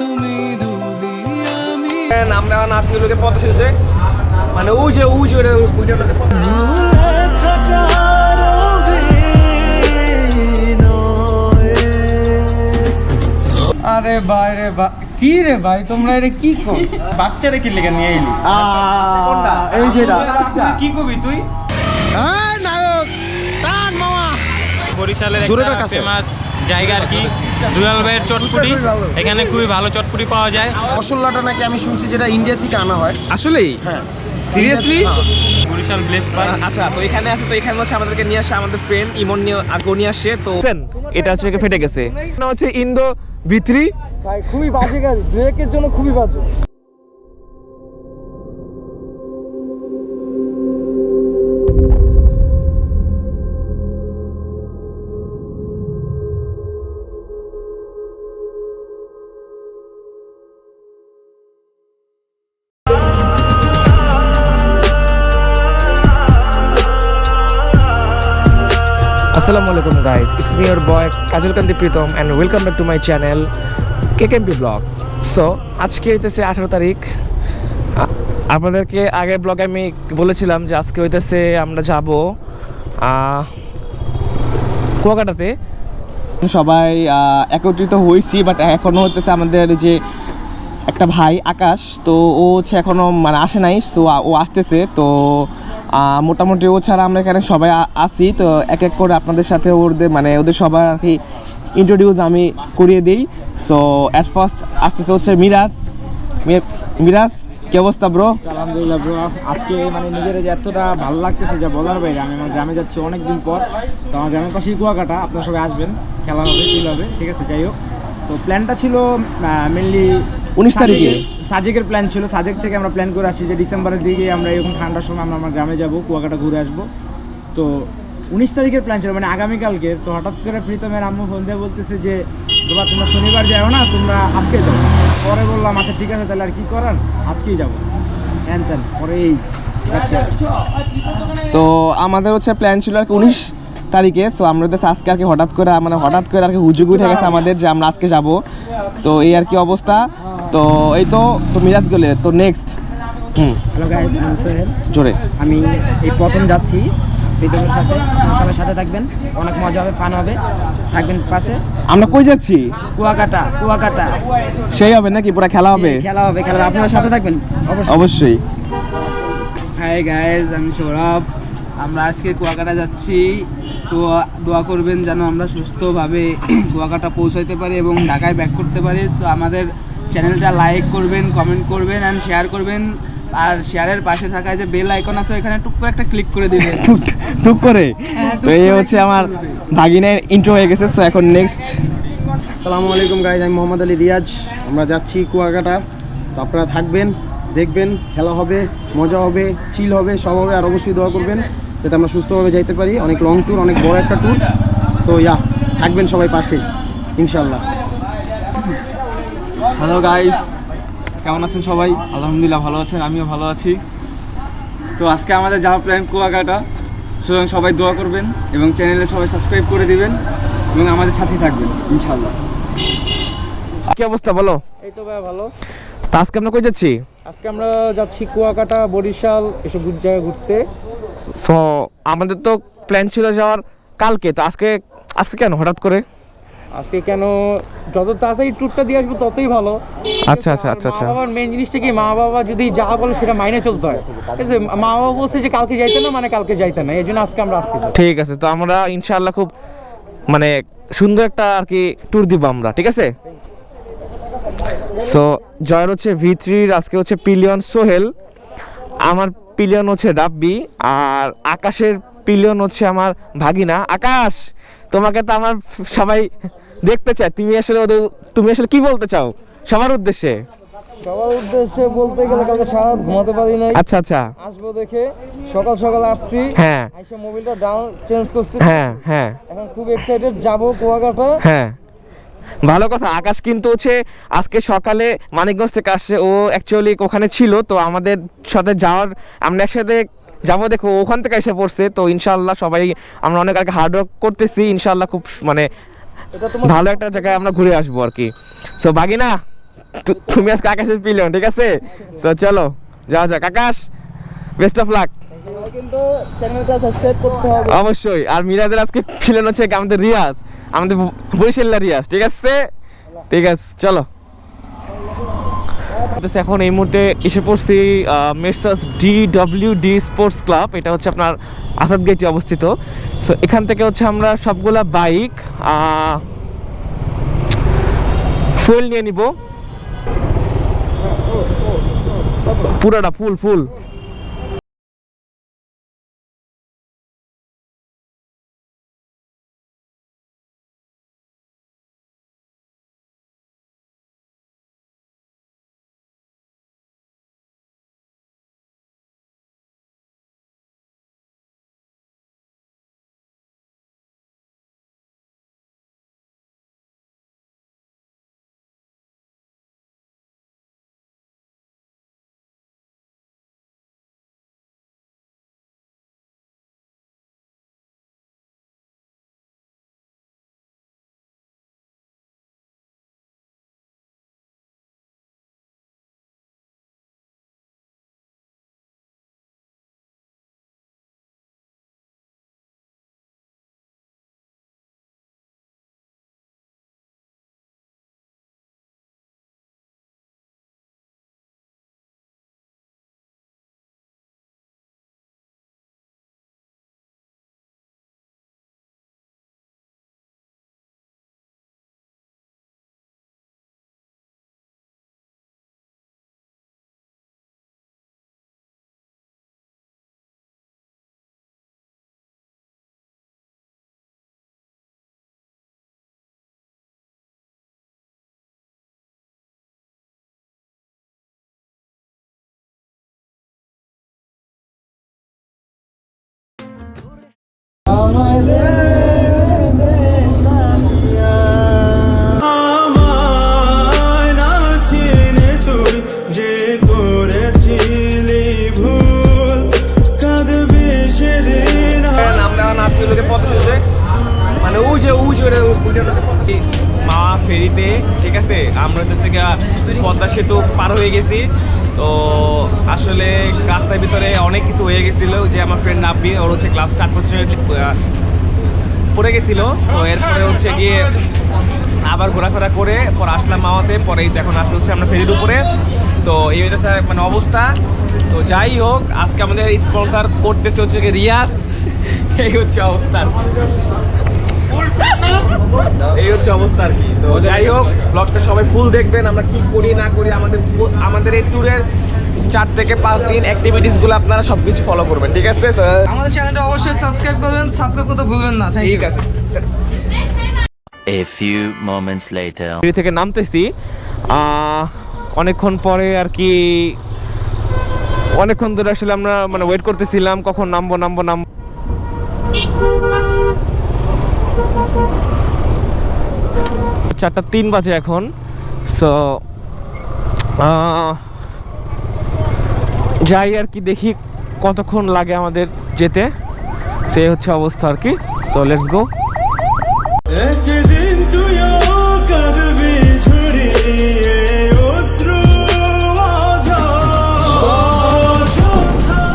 দুলি আমি। এখন আসছি লোকে পথ সেতুতে মানে ওই যে ওই যে ওইটা লোকে পথ। আরে ভাই রে ভাই কি রে ভাই? তোমরা এটা কি কর বাচ্চারে কি লেগে নিয়ে এলি? এই যে কি কবি তুই? বরিশালের একটা ফেমাস জায়গা আর কি দুলাল ভাইয়ের চটপুরি এখানে খুবই ভালো চটপুরি পাওয়া যায়। মশলাটা নাকি আমি শুনছি যেটা ইন্ডিয়া থেকে আনা হয়। আসলেই? হ্যাঁ। সিরিয়াসলি বরিশাল ব্লেস পার্ক আচ্ছা তো এখানে আছে তো এখানে হচ্ছে আমাদেরকে নিয়ে আসে আমাদের ফ্রেন্ড ইমন নিয়ে আগো নিয়ে আসে তো এটা হচ্ছে ফেটে গেছে? এটা হচ্ছে ইন্দো ভিত্রি ভাই, খুবই বাজে গাড়ি, ব্রেকের জন্য খুবই বাজে। আসসালামু আলাইকুম me your boy Kajal Kanti Pritam and welcome back to my channel KKMP vlog? So আজকে হইতেছে আঠেরো তারিখ। আপনাদেরকে আগের ব্লগে আমি বলেছিলাম যে আজকে হইতেছে আমরা যাব কুয়াকাটাতে। সবাই একত্রিত হয়েছি বাট এখনও হতেছে আমাদের যে একটা ভাই আকাশ, তো ও হচ্ছে এখনও মানে আসে নাই সো ও আসতেছে, তো মোটামুটি ও ছাড়া আমরা এখানে সবাই আ- আছি, তো এক এক করে আপনাদের সাথে ওদের মানে ওদের সবার আর কি ইন্ট্রোডিউস আমি করিয়ে দিই। সো অ্যাট ফার্স্ট আসতেছে হচ্ছে মিরাজ। মিরাজ কি অবস্থা ব্রো আলহামদুলিল্লাহ ব্রো আজকে মানে নিজের যে এতটা ভালো লাগতেছে যা বলার বাইরে আমি আমার গ্রামে যাচ্ছি অনেক দিন পর। তো আমার গ্রামের পাশেই কুয়াকাটা আপনার সবাই আসবেন খেলা হবে চিল হবে ঠিক আছে যাই হোক। তো প্ল্যানটা ছিল মেনলি 19 তারিখে? সাজেকের প্ল্যান ছিল। সাজেক থেকে আমরা প্ল্যান করে আসছি যে ডিসেম্বরের দিকে আমরা এরকম ঠান্ডার সময় আমরা আমার গ্রামে যাব কুয়াকাটা ঘুরে আসব। তো উনিশ তারিখের প্ল্যান ছিল মানে আগামীকালকে। তো হঠাৎ করে প্রীতমের আম্মু ফোন দিয়ে বলতেছে যে বাবা তোমরা শনিবার যাও না তোমরা আজকে যাও। পরে বললাম আচ্ছা ঠিক আছে তাহলে আর কি করার? আজকেই যাব। হ্যান ত্যান পরে এই তো আমাদের হচ্ছে প্ল্যান ছিল আর কি উনিশ তারিখে সো আমরা হচ্ছে আজকে আর কি হঠাৎ করে মানে হঠাৎ করে আর কি হুজুগ উঠে গেছে আমাদের যে আমরা আজকে যাব। তো এই আর কি অবস্থা। তো এই তো তো মিরাজ গেলে তো নেক্সট হুম। হ্যালো গাইজ আমি সোহেল জোরে। আমি এই প্রথম যাচ্ছি। প্রীতমের সাথে আপনারা সবাই সাথে থাকবেন। অনেক মজা হবে ফান হবে। থাকবেন পাশে। আমরা কই যাচ্ছি? কুয়াকাটা কুয়াকাটা। সেই হবে নাকি? পুরো খেলা হবে? খেলা হবে খেলা। আপনারা সাথে থাকবেন? অবশ্যই। অবশ্যই। হাই গাইজ আমি সৌরভ আমরা আজকে কুয়াকাটা যাচ্ছি। তো দোয়া করবেন যেন আমরা সুস্থভাবে কুয়াকাটা পৌঁছাইতে পারি এবং ঢাকায় ব্যাক করতে পারি। তো আমাদের চ্যানেলটা লাইক করবেন কমেন্ট করবেন অ্যান্ড শেয়ার করবেন। আর শেয়ারের পাশে থাকা যে বেল আইকন আছে এখানে টুক করে একটা ক্লিক করে দিবেন টুক টুক করে? তো এই হচ্ছে আমার ভাগিনের ইন্ট্রো হয়ে গেছে সো এখন নেক্সট আসসালামু আলাইকুম গাইজ আমি মোহাম্মদ আলী রিয়াজ। আমরা যাচ্ছি কুয়াকাটা। তো আপনারা থাকবেন দেখবেন খেলা হবে মজা হবে চিল হবে সব হবে আর অবশ্যই দোয়া করবেন যাতে আমরা সুস্থভাবে যাইতে পারি। অনেক লং ট্যুর অনেক বড় একটা ট্যুর সো ইয়া থাকবেন সবাই পাশে ইনশাল্লাহ হ্যালো গাইস কেমন আছেন সবাই? আলহামদুলিল্লাহ ভালো আছেন আমিও ভালো আছি। তো আজকে আমাদের যাওয়া প্ল্যান কুয়াকাটা। সুতরাং সবাই দোয়া করবেন এবং চ্যানেলে সবাই সাবস্ক্রাইব করে দিবেন এবং আমাদের সাথেই থাকবেন ইনশাল্লাহ কি অবস্থা বলো? এই তো ভাই ভালো। তো আজকে আমরা কই যাচ্ছি? আজকে আমরা যাচ্ছি কুয়াকাটা বরিশাল এসব জায়গায় ঘুরতে। সো আমাদের তো প্ল্যান ছিল যাওয়ার কালকে তো আজকে আজকে কেন হঠাৎ করে? আজকে কেন যত তাড়াতাড়ি ট্যুরটা দিয়ে আসব ততই ভালো। আচ্ছা আচ্ছা আচ্ছা আচ্ছা। বাবার মেন জিনিসটা কি? মা বাবা যদি যা বলে সেটা মাইনে চলতে হয়। ঠিক আছে? মা বাবা বলছে যে কালকে যাইতে না মানে কালকে যাইতে না। এই জন্য আজকে আমরা আজকে ঠিক আছে তো আমরা ইনশাআল্লাহ খুব মানে সুন্দর একটা আর কি ট্যুর দিব আমরা ঠিক আছে? সো জয়ের হচ্ছে ভি থ্রির আজকে হচ্ছে পিলিয়ন সোহেল। আমার পিলিয়ন হচ্ছে রাব্বি আর আকাশের পিলিয়ন হচ্ছে আমার ভাগিনা। আকাশ! তোমাকে তো আমার সবাই দেখতে চায়। তুমি আসলে ওদের তুমি আসলে কি বলতে চাও? সবার উদ্দেশ্যে? সবার উদ্দেশ্যে বলতে গেলে কালকে সারা ঘুমাতে পারি নাই। আচ্ছা আচ্ছা। আসব দেখে। সকাল সকাল আসছি। হ্যাঁ। আইসা মোবাইলটা ডাউন চেঞ্জ করছি। হ্যাঁ হ্যাঁ। এখন খুব এক্সাইটেড যাব কুয়াকাটা। হ্যাঁ। ভালো কথা আকাশ কিন্তু হচ্ছে আজকে সকালে মানিকগঞ্জ থেকে আসছে ও অ্যাকচুয়ালি ওখানে ছিল তো আমাদের সাথে যাওয়ার আমরা একসাথে যাব দেখো ওখান থেকে এসে পড়ছে তো ইনশাল্লাহ সবাই আমরা অনেক আগে হার্ড ওয়ার্ক করতেছি ইনশাল্লাহ খুব মানে ভালো একটা জায়গায় আমরা ঘুরে আসব আর কি। সো বাগিনা তুমি আজকে আকাশের পিলিয়ন ঠিক আছে? সো চলো যাও যাক। আকাশ বেস্ট অফ লাক অবশ্যই আর মিরাজের আজকে ফিলেন হচ্ছে আমাদের রিয়াজ আমাদের ব- বরিশাল্লা রিয়াজ ঠিক আছে? ঠিক আছে চলো। এখন এই মুহূর্তে এসে পড়ছি Messrs D W D sports club এটা হচ্ছে আপনার আসাদ গেটে অবস্থিত। সো এখান থেকে হচ্ছে আমরা সবগুলা বাইক ফুয়েল নিয়ে নিব। পুরাটা ফুল ফুল মানে ওই যে ওই যে মা ফেরিতে ঠিক আছে? আমরা হচ্ছে পদ্মা সেতু পার হয়ে গেছি। তো আসলে রাস্তার ভিতরে অনেক কিছু হয়ে গেছিল যে আমার ফ্রেন্ড নাবি ওর হচ্ছে ক্লাস স্টার্ট করছে পড়ে গেছিল। তো এরপরে হচ্ছে গিয়ে আবার ঘোরাফেরা করে, পর আসলাম মামাতে, পরে এখন আসে হচ্ছে আমরা ফেরির উপরে। তো এই হচ্ছে মানে অবস্থা। তো যাই হোক, আজকে আমাদের স্পন্সার করতেছে হচ্ছে রিয়াজ। এই হচ্ছে অবস্থা। এই হচ্ছে অবস্থা আর কি। তো যাই হোক ব্লগটা সবাই ফুল দেখবেন আমরা কি করি না করি আমাদের আমাদের এই ট্যুরের চার থেকে পাঁচ দিন অ্যাক্টিভিটিসগুলো আপনারা সব কিছু ফলো করবেন ঠিক আছে? আমাদের চ্যানেলটা অবশ্যই সাবস্ক্রাইব করবেন সাবস্ক্রাইব করতে ভুলবেন না ঠিক আছে। A few moments later. থেকে নামতেছি। অনেকক্ষণ পরে আর কি অনেকক্ষণ ধরে আসলে আমরা মানে ওয়েট করতেছিলাম কখন নামবো নামবো নাম চারটা তিন বাজে এখন। সো যাই আর কি দেখি কতক্ষণ লাগে আমাদের যেতে। সে হচ্ছে অবস্থা আর কি। So let's go.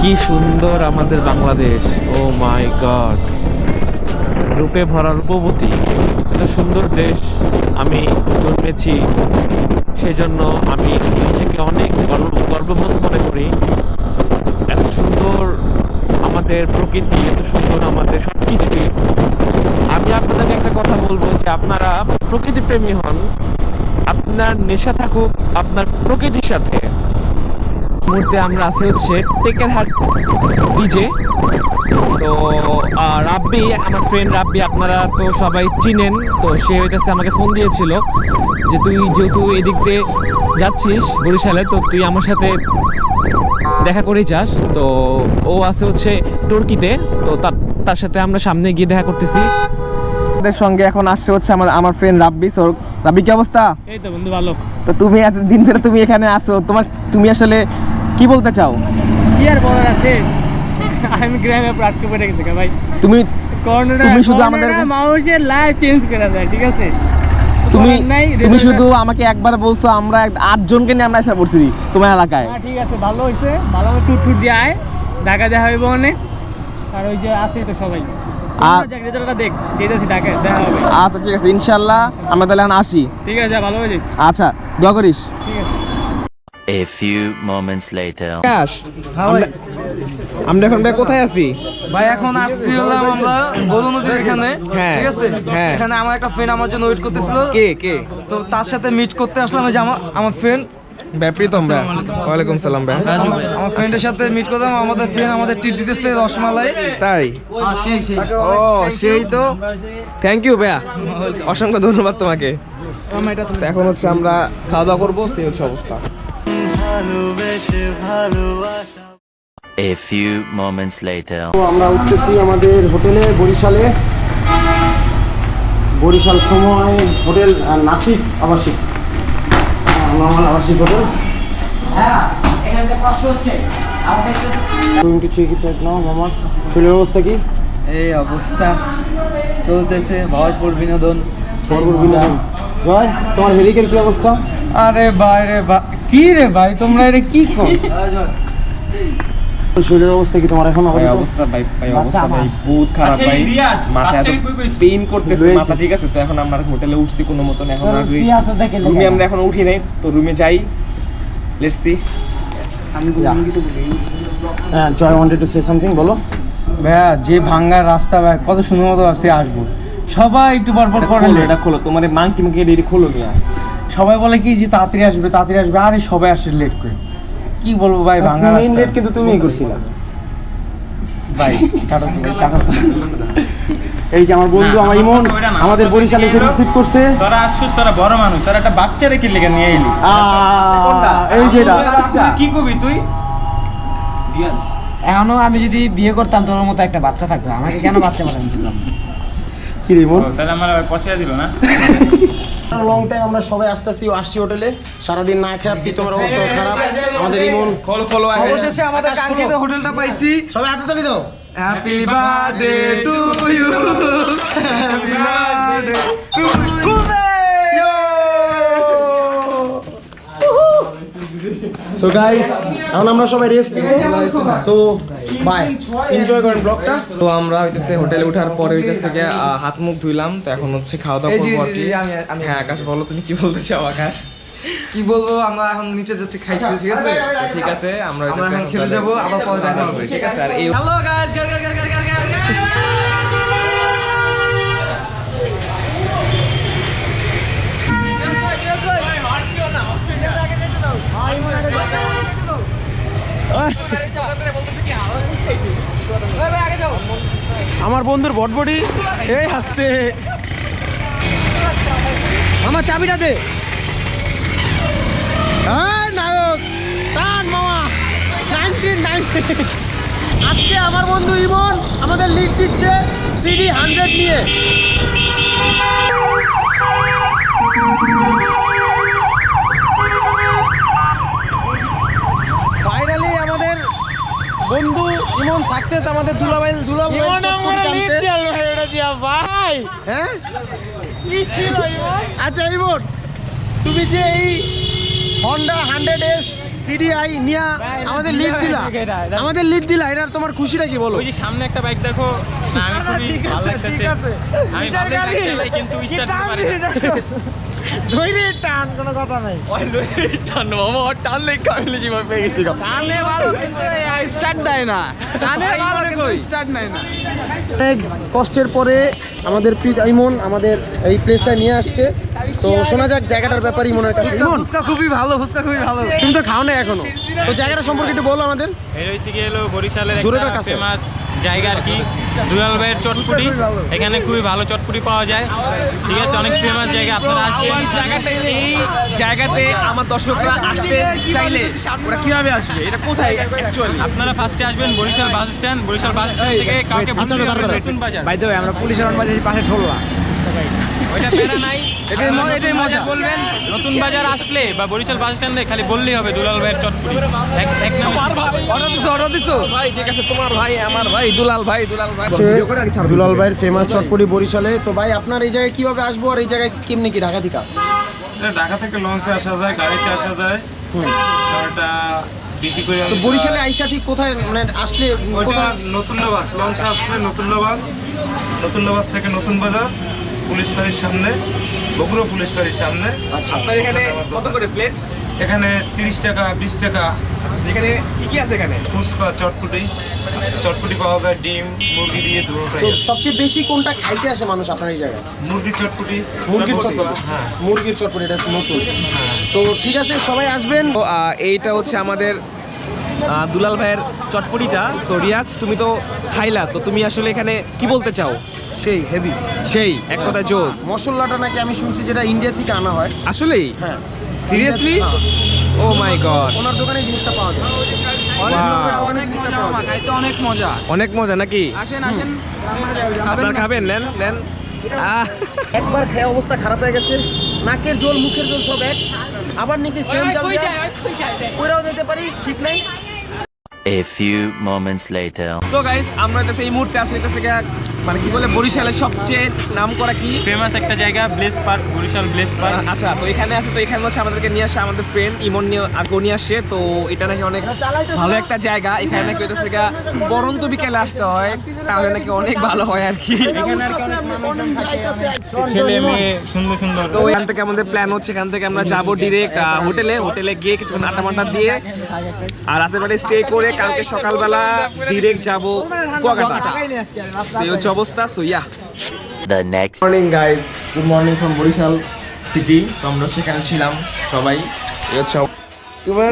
কি সুন্দর আমাদের বাংলাদেশ। ও মাই গড রূপে ভরা রূপবতী এত সুন্দর দেশ আমি জন্মেছি, সেজন্য আমি নিজেকে অনেক গর্ব, গর্ববোধ মনে করি। এত সুন্দর আমাদের প্রকৃতি, এত সুন্দর আমাদের সব কিছুই আমি আপনাদেরকে একটা কথা বলব যে আপনারা প্রকৃতি প্রেমী হন, আপনার নেশা থাকুক, আপনার প্রকৃতির সাথে। মুহূর্তে আমরা আছি হচ্ছে টেকেরহাট ব্রিজে তো রাব্বি আমার ফ্রেন্ড রাব্বি আপনারা তো সবাই চিনেন তো সে হইতেছে আমাকে ফোন দিয়েছিল যে তুই যেহেতু এদিক দিয়ে যাচ্ছিস বরিশালে তো তুই আমার সাথে দেখা করে যাস। তো ও আছে হচ্ছে টর্কিতে তো তার তার সাথে আমরা সামনে গিয়ে দেখা করতেছি। আমাদের সঙ্গে এখন আসছে হচ্ছে আমার আমার ফ্রেন্ড রাব্বি। ওর রাবি কি অবস্থা? এই তো বন্ধু ভালো। তো তুমি এত দিন ধরে তুমি এখানে আসো তোমার তুমি আসলে কি বলতে চাও? কি আর বলার আছে? আমি গ্রামে আটকে পড়ে গেছি ভাই। তুমি করোনা তুমি শুধু আমাদের মানুষের লাইফ চেঞ্জ করে দেয় ঠিক আছে? তুমি তুমি শুধু আমাকে একবার বলছো আমরা এক- আটজনকে নিয়ে আমরা এসে পড়ছি তোমার এলাকায়। হ্যাঁ ঠিক আছে ভালো হয়েছে। ভালো টুর টুর দিয়ে আয়। ঢাকা দেখা হইব অনেক। আর ওই যে আছে তো সবাই। আচ্ছা ঠিক আছে ইনশাল্লাহ আমরা তাহলে এখন আসি। ঠিক আছে ভালো হয়ে আচ্ছা দোয়া করিস। ঠিক আছে। A few moments later. আমরা- আমরা এখন ভাই কোথায় আছি? ভাই এখন আসছি হলাম আমরা গরু নদীর এখানে হ্যাঁ, ঠিক আছে? হ্যাঁ। এখানে আমার একটা ফ্রেন্ড আমার জন্য ওয়েট করতেছিল। কে কে? তো তার সাথে মিট করতে আসলাম যে আমার আমার ফ্রেন্ড ভাই প্রীতম ভাই। ওয়ালাইকুম সালাম ভাই। আমার ফ্রেন্ডের সাথে মিট করলাম আমাদের ফ্রেন্ড আমাদের ট্রিট দিতেছে রসমালাই। তাই? ও সেই তো। থ্যাংক ইউ ভাইয়া। অসংখ্য ধন্যবাদ তোমাকে। এখন হচ্ছে আমরা খাওয়া দাওয়া করব সেই হচ্ছে অবস্থা। A few moments later. তো আমরা উঠতেছি আমাদের হোটেলে বরিশালে। বরিশাল সময় হোটেল নাসিফ আবাসিক। নর্মাল আবাসিক hotel. Going to check it right now মামা। শরীরের অবস্থা কি? এই অবস্থা চলতেছে ভরপুর বিনোদন। ভরপুর বিনোদন। জয় তোমার হেরিকের কি অবস্থা? আরে ভাই রে ভাই কি রে ভাই? তোমরা এটা কি কর শরীরের অবস্থা কি তোমার এখন ভাই অবস্থা ভাই ভাই অবস্থা ভাই বহুত খারাপ আচ্ছা, ভাই। মাথা এত কই পাইছিস? পেইন করতেছে মাথা ঠিক আছে তো এখন আমরা হোটেলে উঠছি কোনো মতন এখন রুমে আমরা এখন উঠি নাই তো রুমে যাই। লেটস সি হ্যাঁ Joy wanted to say something বলো। ভাইয়া যে ভাঙ্গার রাস্তা ভাই কত সুন্দর মতো আসছে আসব। সবাই একটু পরপর করে খোলো এটা খোলো তোমার মাংকি মাংকি রেডি খোলো মিয়া। সবাই বলে কি যে তাড়াতাড়ি আসবে তাড়াতাড়ি আসবে? আরে সবাই আসে লেট করে। কি বলব ভাই ভাঙ্গা মেইন লেট কিন্তু তুমিই করছিলা। ভাই কাটো তো ভাই, কাটো তো। এই যে আমার বন্ধু আমার ইমন আমাদের বরিশালে এসে রিসিভ করছে। তোরা আসছিস তোরা বড় মানুষ তোরা একটা বাচ্চা রেখে লেগে নিয়ে এলি। এই যে এটা। কি কবি তুই? এখনও আমি যদি বিয়ে করতাম তোর মতো একটা বাচ্চা থাকতো। আমাকে কেন বাচ্চা দিলাম কি রে ইমন? তাহলে আমার পছন্দ দিল না? লং টাইম আমরা সবাই আসতেছি আসছি হোটেলে সারাদিন না খেয়ে পিতমের অবস্থা খারাপ। আমাদের ইমন। কল খোলো অবশেষে আমাদের কাঙ্ক্ষিত হোটেলটা পাইছি। সবাই হাতে তালি দাও। Happy birthday to you happy birthday to so guys এখন আমরা সবাই রেস্ট নিব সো বাই এনজয় করেন ব্লগটা তো আমরা হইতেছে হোটেলে ওঠার পরে হইতেছে গিয়ে হাত মুখ ধুইলাম। তো এখন হচ্ছে খাওয়া দাওয়া করব আর কি। হ্যাঁ আকাশ বলো তুমি কি বলতে চাও আকাশ? কি বলব আমরা এখন নিচে যাচ্ছি খাইছি ঠিক আছে? ঠিক আছে আমরা আমরা এখন খেলে যাব আবার পরে দেখা হবে ঠিক আছে? আর এই হ্যালো গাইস আমার বন্ধুর বটবডি এই হাসতে। আমার চাবিটা দে। মামা। আজকে আমার বন্ধু ইমন আমাদের লিস্ট দিচ্ছে সিডি হান্ড্রেড নিয়ে ফাইনালি আমাদের বন্ধু ইমন সাকসেস আমাদের দুলাভাই দুলাভাই ভাই। হ্যাঁ? কি ছিল ইমন? আচ্ছা ইমন তুমি যে এই হন্ডা হান্ড্রেড এস সিডিআই নিয়া আমাদের লিড দিলা। আমাদের লিড দিলা এটার তোমার খুশিটা কি বলো? ওই যে সামনে একটা বাইক দেখো না আমি খুবই ভালো লাগতেছে। আমি ভালো বাইক চালাই কিন্তু স্টার্ট করতে পারি না। টান কোনো কথা নাই। টান মামা টানলে কামিলে জীবন পেয়ে গেছি টানে ভালো কিন্তু স্টার্ট দেয় না। টানে ভালো কিন্তু স্টার্ট নেয় না। অনেক কষ্টের পরে আমাদের প্রীত ইমন আমাদের এই প্লেসটা নিয়ে আসছে। তো শোনা যাক জায়গাটার ব্যাপারে ইমনের কাছে। ইমন? ফুচকা খুবই ভালো ফুচকা খুবই ভালো। তুমি তো খাও না এখনও। তো জায়গাটা সম্পর্কে একটু বলো আমাদের। এই হয়েছে কি হলো বরিশালের একটা ফেমাস জায়গা আর কি। দুলাল ভাইয়ের চটপুটি। এখানে খুবই ভালো চটপুটি পাওয়া যায়। ঠিক আছে অনেক ফেমাস জায়গা। আপনারা আসবেন। জায়গাতে এই জায়গাতে আমার দর্শকরা আসতে চাইলে ওরা কীভাবে আসবে? এটা কোথায় অ্যাকচুয়ালি আপনারা ফার্স্টে আসবেন Barishal bus stand Barishal bus stand থেকে কাউকে আচ্ছা। নতুন বাজার। আমরা পুলিশের বাজারের পাশে ঠোলা ওইটা প্যারা নাই। এটাই এটাই নতুন মজা। বাজার। বলবেন নতুন বাজার আসলে বা বরিশাল বাস স্ট্যান্ডে খালি বললেই হবে দুলাল ভাইয়ের চটপুরি এক এক নামে অর্ডার দিছো অর্ডার দিছো? ভাই ঠিক আছে তোমার ভাই আমার ভাই দুলাল ভাই দুলাল ভাই। ভাইয়ের ফেমাস চটপটি বরিশালে। তো ভাই আপনার এই জায়গায় কীভাবে আসব আর এই জায়গায় কেমনি কি ঢাকা থেকে? ঢাকা থেকে লঞ্চে আসা যায় গাড়িতে আসা যায়। তো এটা তো বরিশালে আইসা ঠিক কোথায়? মানে আসলে ওইটা নতুন বাস লঞ্চে আসলে নতুন বাস নতুন বাস থেকে নতুন বাজার। পুলিশ বাড়ির সামনে বগুড়া পুলিশ বাড়ির সামনে। আপনার এখানে কত করে প্লেট এখানে তিরিশ টাকা বিশ টাকা। এখানে কি কি আছে এখানে? ফুচকা চটপুটি। চটপুটি পাওয়া যায় ডিম মুরগি দিয়ে দুটোটাই তো সবচেয়ে বেশি কোনটা খাইতে আসে মানুষ আপনার এই জায়গায়? মুরগি চটপুটি মুরগির চটপটি। হ্যাঁ। মুরগির চটপটি এটা নতুন। তো ঠিক আছে সবাই আসবেন। এইটা হচ্ছে আমাদের দুলাল ভাইয়ের চটপটিটা। সো রিয়াজ তুমি তো খাইলা তো তুমি আসলে এখানে কি বলতে চাও? সেই হেভি সেই এক কথা জোস। মশলাটা নাকি আমি শুনছি যেটা ইন্ডিয়া থেকে আনা হয়। আসলেই? হ্যাঁ। সিরিয়াসলি। ও মাই গড ওনার দোকানে জিনিসটা পাওয়া যায়। অনেক মজা খাইতে অনেক মজা। অনেক মজা নাকি? আসেন আসেন। আপনার খাবেন নেন নেন। আহ, একবার খেয়ে অবস্থা খারাপ হয়ে গেছে। নাকের জল মুখের জল সব এক। আবার নাকি সেম জাল ওইরাও যেতে পারি ঠিক নাই? A few moments later. তো গাইস আমরা এটা এই মুহূর্তে আছি এটা থেকে মানে কি বলে বরিশালের সবচেয়ে নাম করা কি? ফেমাস একটা জায়গা Bell's park Barishal Bell's park আচ্ছা তো এখানে আছে তো এখানে হচ্ছে আমাদেরকে নিয়ে আসে আমাদের ফ্রেন্ড ইমন নিয়ে আর গো নিয়ে আসে তো এটা নাকি অনেক ভালো একটা জায়গা। এখানে নাকি হইতেছে গা পরন্ত বিকেলে আসতে হয় তাহলে নাকি অনেক ভালো হয় আর কি। ছেলে মেয়ে। সুন্দর সুন্দর। তো এখান থেকে আমাদের প্ল্যান হচ্ছে এখান থেকে আমরা যাব ডিরেক্ট হোটেলে। হোটেলে গিয়ে কিছুক্ষণ আটা মাটা দিয়ে আর রাতের বেলায় স্টে করে কালকে সকালবেলা ডিরেক্ট যাব কুয়াকাটা হচ্ছে অবস্থা so yeah The next morning guys good morning from Barishal city আমরা সেখানে ছিলাম সবাই। এই হচ্ছে তোমার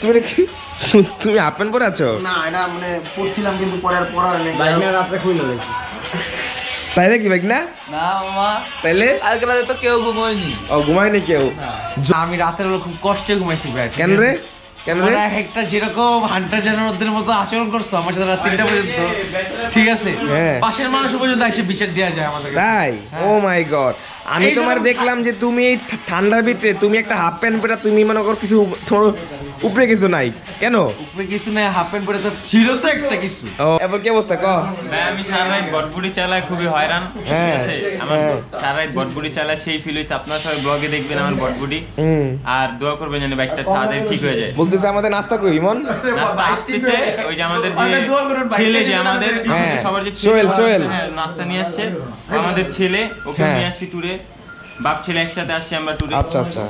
তুমি কি? তুমি হাফ প্যান্ট পরে আছো? না এটা মানে পড়ছিলাম কিন্তু পরে আর পড়ার নেই। রাত্রে খুইলো দেখি তাই নাকি বাইক না না মামা। তাইলে? কালকে রাতে তো কেউ ঘুমোয়নি। ও ঘুমায়নি কেউ। আমি রাতের বেলা খুব কষ্টে ঘুমাইছি ভাই কেন রে? কেন রে? মানে একটা যেরকম হান্টার জানোয়ারদের মতো আচরণ করছ আমার সাথে রাত তিনটা পর্যন্ত। ঠিক আছে। হ্যাঁ। পাশের মানুষ পর্যন্ত এসে বিচার দেওয়া যায় আমাদের তাই? ও মাই গড আমি তোমার দেখলাম যে তুমি এই ঠান্ডার ভিতরে তুমি একটা হাফ প্যান্ট পরে তুমি মনে করো কিছু উপরে কিছু নাই। কেন? উপরে কিছু নাই হাফ প্যান্ট পরে তো ছিল তো একটা কিছু। ও এবার কি অবস্থা? ক। ভাই আমি সারা রাত বটবুড়ি চালাই খুবই হয়রান। হ্যাঁ, আমার হ্যাঁ। সারা রাত বটবুড়ি চালাই সেই ফিল হয়েছে আপনারা সবাই ব্লগে দেখবেন আমার বটবুড়ি হুম। আর দোয়া করবেন যেন বাইকটা তাড়াতাড়ি ঠিক হয়ে যায়। বলতেছে আমাদের নাস্তা কই ইমন? নাস্তা আসতেছে ওই যে আমাদের যে ছেলে যে আমাদের হ্যাঁ, সবার যে সোহেল, ছেলে, সোহেল। হ্যাঁ, নাস্তা নিয়ে আসছে। আমাদের ছেলে ওকে। নিয়ে আসছি ট্যুরে বাপ ছেলে একসাথে আসছি আমরা আচ্ছা আচ্ছা।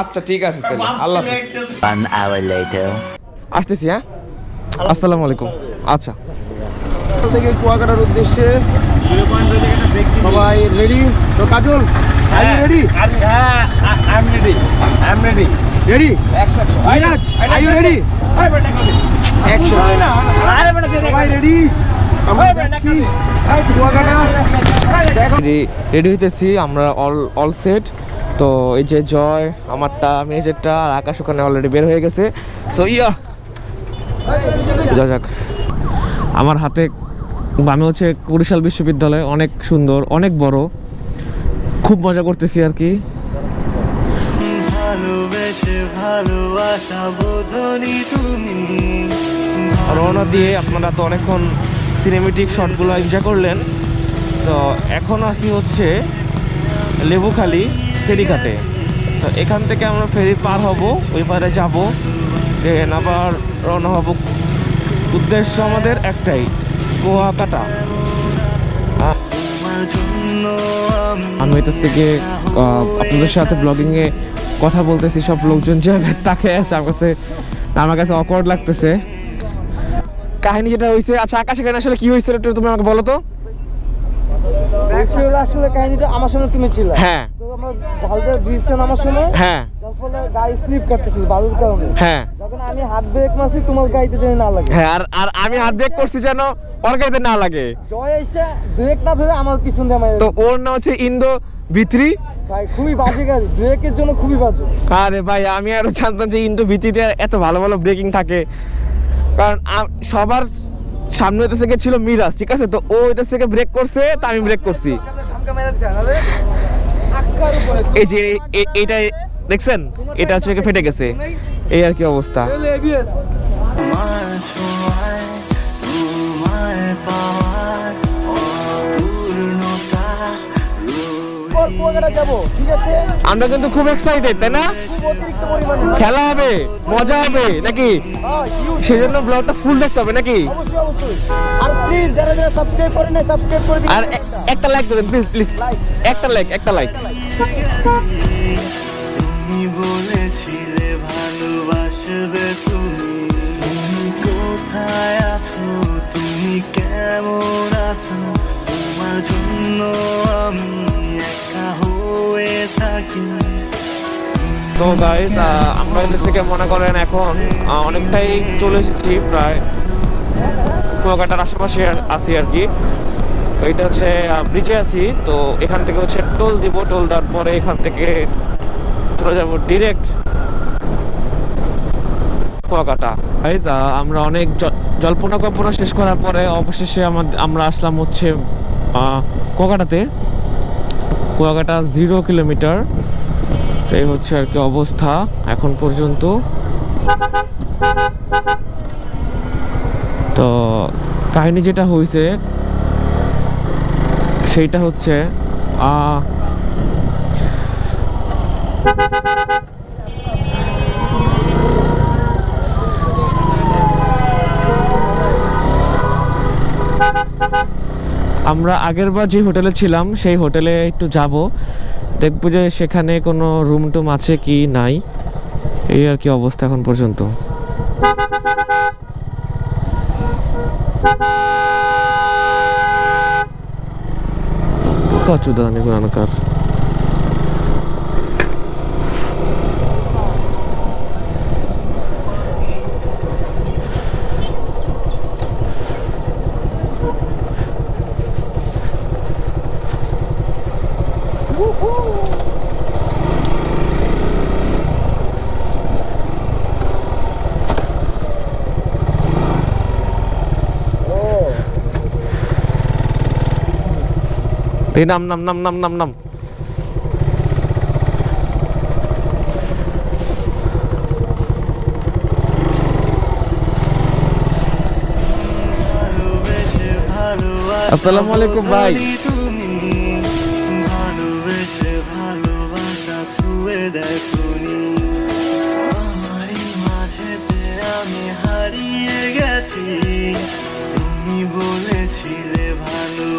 আচ্ছা ঠিক আছে তাহলে। আল্লাহ হাফেজ। one hour later. আসতেছি হ্যাঁ? আসসালামু আলাইকুম। আচ্ছা। থেকে কুয়াকাটার উদ্দেশ্যে সবাই রেডি তো কাজল আর রেডি হ্যাঁ I am ready I am ready are you ready সবাই রেডি আমরা যাচ্ছি। রেডি হইতেছি আমরা অল অল সেট তো এই যে জয় আমারটা মেজেরটা আর আকাশ ওখানে অলরেডি বের হয়ে গেছে। So yeah. যা যাক। আমার হাতে আমি হচ্ছে বরিশাল বিশ্ববিদ্যালয় অনেক সুন্দর অনেক বড়। খুব মজা করতেছি আর কি। রওনা দিয়ে আপনারা তো অনেকক্ষণ সিনেমেটিক শটগুলো এনজয় করলেন। তো এখন আসি হচ্ছে লেবুখালি ফেরিঘাটে। তো এখান থেকে আমরা ফেরি পার হব, ওই পারে যাব। দেন আবার রওনা হব। উদ্দেশ্য আমাদের একটাই, কুয়াকাটা। আমি হইতেছে গিয়ে আপনাদের সাথে ব্লগিংয়ে কথা বলতেছি, সব লোকজন যে তাকে আছে, আমার কাছে আমার কাছে অকওয়ার্ড লাগতেছে। কাহিনী যেটা হয়েছে আচ্ছা আকাশ এখানে আসলে কি হয়েছিল একটু তুমি আমাকে বলো তো। আসলে কাহিনীটা আমার সামনে তুমি ছিল। হ্যাঁ। তো আমরা সময় হ্যাঁ। যার ফলে গাড়ি স্লিপ কাটতেছিল বালুর কারণে। হ্যাঁ। যখন আমি হাত ব্রেক মারছি তোমার গাড়িতে যেন না লাগে। হ্যাঁ আর আর আমি হাত ব্রেক করছি যেন ওর গাড়িতে না লাগে। জয় এসে ব্রেক না ধরে আমার পিছন দিয়ে আমার তো ওর নাম হচ্ছে ইন্দো ভিত্রি। ভাই খুবই বাজে গাড়ি। ব্রেকের জন্য খুবই বাজে। আরে ভাই আমি আরও জানতাম যে ইন্ডো ভিত্তিতে এত ভালো ভালো ব্রেকিং থাকে। কারণ সবার সামনে ওদের থেকে ছিল মিরাজ ঠিক আছে? তো ও হইতেছে থেকে ব্রেক করছে তা আমি ব্রেক করছি। এই যে এটা দেখছেন? এটা হচ্ছে ফেটে গেছে। এই আর কি অবস্থা। তোমায় পাওয়ার আমরা কিন্তু খুব এক্সাইটেড তাই না? খেলা হবে মজা হবে নাকি? সেজন্য ব্লগটা ফুল দেখতে হবে নাকি? আর প্লিজ যারা যারা সাবস্ক্রাইব করেন না সাবস্ক্রাইব করে দিন। আর একটা লাইক দেবেন প্লিজ প্লিজ একটা লাইক একটা লাইক তুমি বলেছিলে ভালোবাসবে তুমি। তুমি কোথায় আছো? তুমি কেমন আছো? তোমার জন্য আমি হয়ে তো গাইস আমরা হচ্ছে থেকে মনে করেন এখন অনেকটাই চলে এসেছি প্রায় কুয়াকাটার আশেপাশে আছি আর কি। তো এটা হচ্ছে ব্রিজে আছি। তো এখান থেকে হচ্ছে টোল দিব টোল দেওয়ার পরে এখান থেকে চলে যাব ডিরেক্ট কুয়াকাটা। আমরা অনেক জল্পনা কল্পনা শেষ করার পরে অবশেষে আমাদের আমরা আসলাম হচ্ছে কুয়াকাটাতে। কুয়াকাটা জিরো কিলোমিটার সেই হচ্ছে আর কি অবস্থা, এখন পর্যন্ত। তো কাহিনী যেটা হয়েছে সেইটা হচ্ছে আমরা আগের বার যে হোটেলে ছিলাম, সেই হোটেলে একটু যাব। দেখব যে সেখানে কোনো রুম টুম আছে কি নাই। এই আর কি অবস্থা এখন পর্যন্ত। কচুদানি গুণানকার তুই নাম নাম নাম নাম নাম নাম ভালোবেসে ভালোবাসা আসসালামু আলাইকুম ভাই বোঝনি